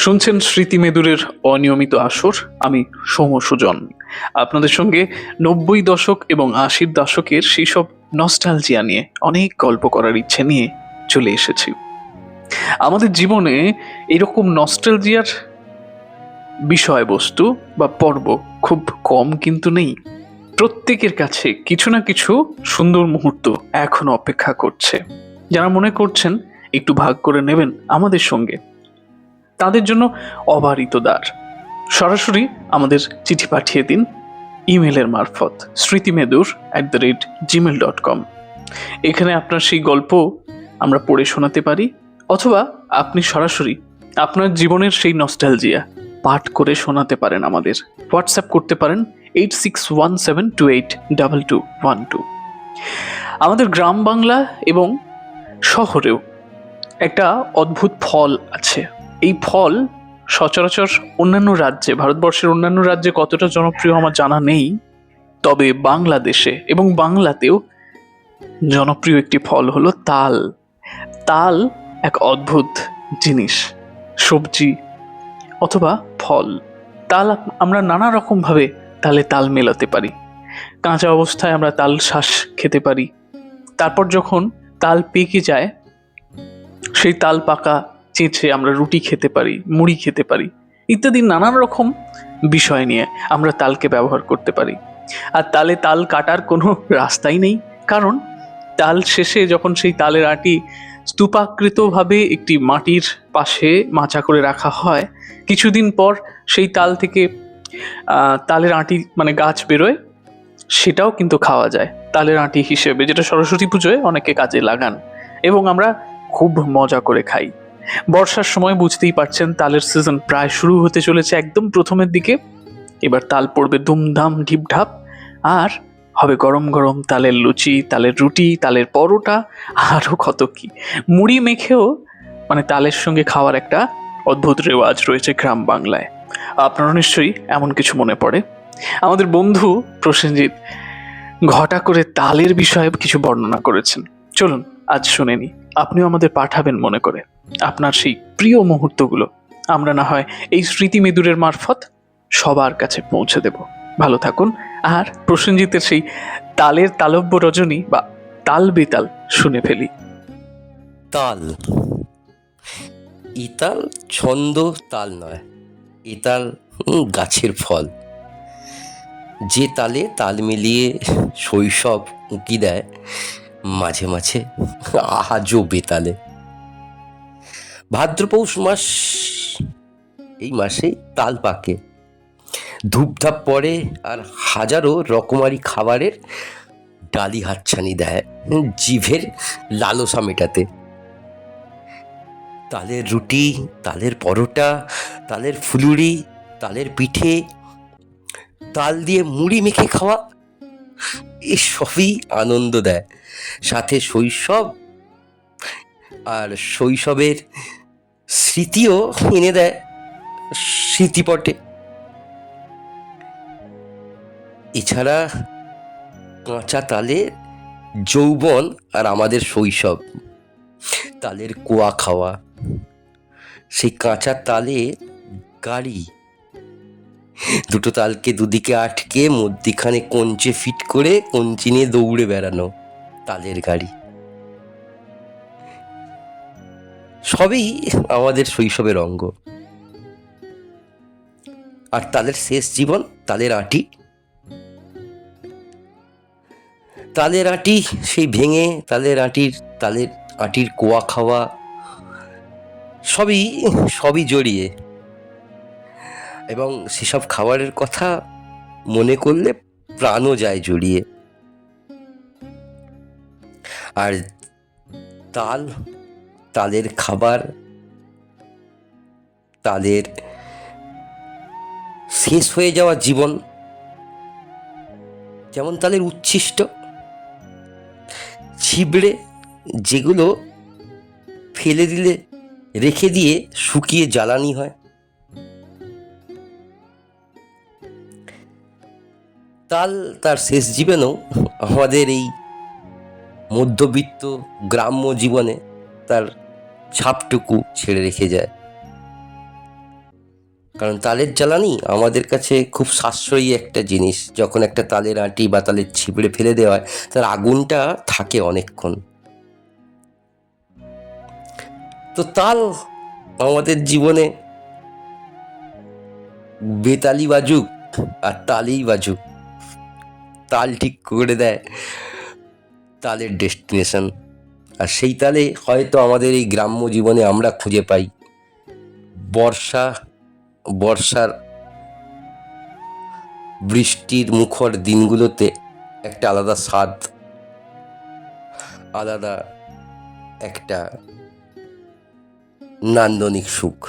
শুনছেন স্মৃতি মেদুরের অনিয়মিত আসর, আমি সোম সুজন। আপনাদের সঙ্গে নব্বই দশক এবং আশির দশকের সেই সব নস্টালজিয়া নিয়ে অনেক গল্প করার ইচ্ছে নিয়ে চলে এসেছি। আমাদের জীবনে এরকম নস্টালজিয়ার বিষয়বস্তু বা পর্ব খুব কম কিন্তু নেই। প্রত্যেকের কাছে কিছু না কিছু সুন্দর মুহূর্ত এখনও অপেক্ষা করছে। যারা মনে করছেন, একটু ভাগ করে নেবেন আমাদের সঙ্গে। তাদের জন্য অবারিত দ্বার। সরাসরি আমাদের চিঠি পাঠিয়ে দিন ইমেলের মারফত Smritimedur at the rate gmail dot com এখানে আপনার সেই গল্প আমরা পড়ে শোনাতে পারি, অথবা আপনি সরাসরি আপনার জীবনের সেই নস্টালজিয়া পাঠ করে শোনাতে পারেন আমাদের। হোয়াটসঅ্যাপ করতে পারেন eight six one seven two eight double two one two আমাদের গ্রাম বাংলা এবং শহরেও একটা অদ্ভুত ফল আছে। এই ফল সচরাচর অন্যান্য রাজ্যে, ভারতবর্ষের অন্যান্য রাজ্যে কতটা জনপ্রিয় আমার জানা নেই। তবে বাংলাদেশে এবং বাংলাতেও জনপ্রিয় একটি ফল হলো তাল। তাল এক অদ্ভুত জিনিস, সবজি অথবা ফল। তাল আমরা নানা রকমভাবে তালে তাল মেলাতে পারি। কাঁচা অবস্থায় আমরা তাল শ্বাস খেতে পারি। তারপর যখন তাল পেকে যায়, সেই তাল পাকা চেঁচে আমরা রুটি খেতে পারি, মুড়ি খেতে পারি, ইত্যাদি নানান রকম বিষয় নিয়ে আমরা তালকে ব্যবহার করতে পারি। আর তালে তাল কাটার কোনো রাস্তাই নেই, কারণ তাল শেষে যখন সেই তালের আটি স্তূপাকৃতভাবে একটি মাটির পাশে মাচা করে রাখা হয়, কিছুদিন পর সেই তাল থেকে তালের আটি মানে গাছ বেরোয়, সেটাও কিন্তু খাওয়া যায়, তালের আটি হিসেবে, যেটা সরস্বতী পুজোয় অনেকে কাজে লাগান এবং আমরা খুব মজা করে খাই। বর্ষার সময় বুঝতেই পারছেন, তালের সিজন প্রায় শুরু হতে চলেছে একদম প্রথমের দিকে। এবার তাল পড়বে দুমধাম ঢিপঢাপ, আর হবে গরম গরম তালের লুচি, তালের রুটি, তালের পরোটা আরও কত কি। মুড়ি মেখেও মানে তালের সঙ্গে খাওয়ার একটা অদ্ভুত রেওয়াজ রয়েছে গ্রাম বাংলায়। আপনারা নিশ্চয়ই এমন কিছু মনে পড়ে? আমাদের বন্ধু প্রসেনজিৎ ঘটা করে তালের বিষয়ে কিছু বর্ণনা করেছেন। চলুন, আজ শুনে নি আপনিও আমাদের পাঠাবেন মনে করে। আপনার সেই প্রিয় মুহূর্তগুলো, আমরা না হয় এই স্মৃতি মেদুরের মারফত সবার কাছে পৌঁছে দেব। ভালো থাকুন। আর প্রসেনজিতের সেই তালের তালব্য রজনী বা তাল বেতাল শুনে ফেলি। তাল। ইতাল ছন্দ তাল নয়। ইতাল গাছের ফল। যে তালে তাল মিলিয়ে শৈশব উঁকি দেয় মাঝে মাঝে আজও বেতালে। ভাদ্রপৌষ মাস এই মাসেই তাল পাকে। ধূপধাপ পড়ে আর হাজারো রকমারি খাবারের ডালি হাতছানি দেয় জিভের লালসা মেটাতে। তালের রুটি, তালের পরোটা, তালের ফুলুরি, তালের পিঠে, তাল দিয়ে মুড়ি মেখে খাওয়া এসবই আনন্দ দেয়। সাথে শৈশব আর শৈশবের স্মৃতিও এনে দেয় স্মৃতিপটে। এছাড়া কাঁচা তালের যৌবন আর আমাদের শৈশব। তালের কোয়া খাওয়া। সেই কাঁচা তালে গাড়ি দুটো তালকে দুদিকে আটকে মধ্যিখানে কঞ্চে ফিট করে কঞ্চি নিয়ে দৌড়ে বেড়ানো তালের গাড়ি। সবই আমাদের শৈশবের অঙ্গ। আর তালের শেষ জীবন তালের আটি। তালের আটি সেই ভেঙে তালের আটির তালের আটির কোয়া খাওয়া, সবই সবই জড়িয়ে এবং সেসব খাবারের কথা মনে করলে প্রাণও যায় জড়িয়ে। আর তাল, তালের খাবার, তালের শেষ হয়ে যাওয়া জীবন, যেমন তালের উচ্ছিষ্ট, ছিবড়ে যেগুলো ফেলে দিলে, রেখে দিয়ে শুকিয়ে জ্বালানি হয়। তাল তার শেষ জীবনেও আমাদের এই মধ্যবিত্ত গ্রাম্য জীবনে তার ছাপটুকু ছেড়ে রেখে যায়। কারণ তালের জ্বালানি আমাদের কাছে খুব সাশ্রয়ী একটা জিনিস। যখন একটা তালের আঁটি বা তালের ছিপড়ে ফেলে দেওয়া হয়, তার আগুনটা থাকে অনেকক্ষণ। তো তাল আমাদের জীবনে বেতালি বাজুক আর তালেই বাজুক। তাল ঠিক করে দেয়, তালের ডেস্টিনেশন আর সেই তালে হয়তো আমাদের এই গ্রাম্য জীবনে আমরা খুঁজে পাই। বর্ষা, বর্ষার বৃষ্টির মুখর দিনগুলোতে একটা আলাদা স্বাদ, আলাদা একটা নান্দনিক সুখ।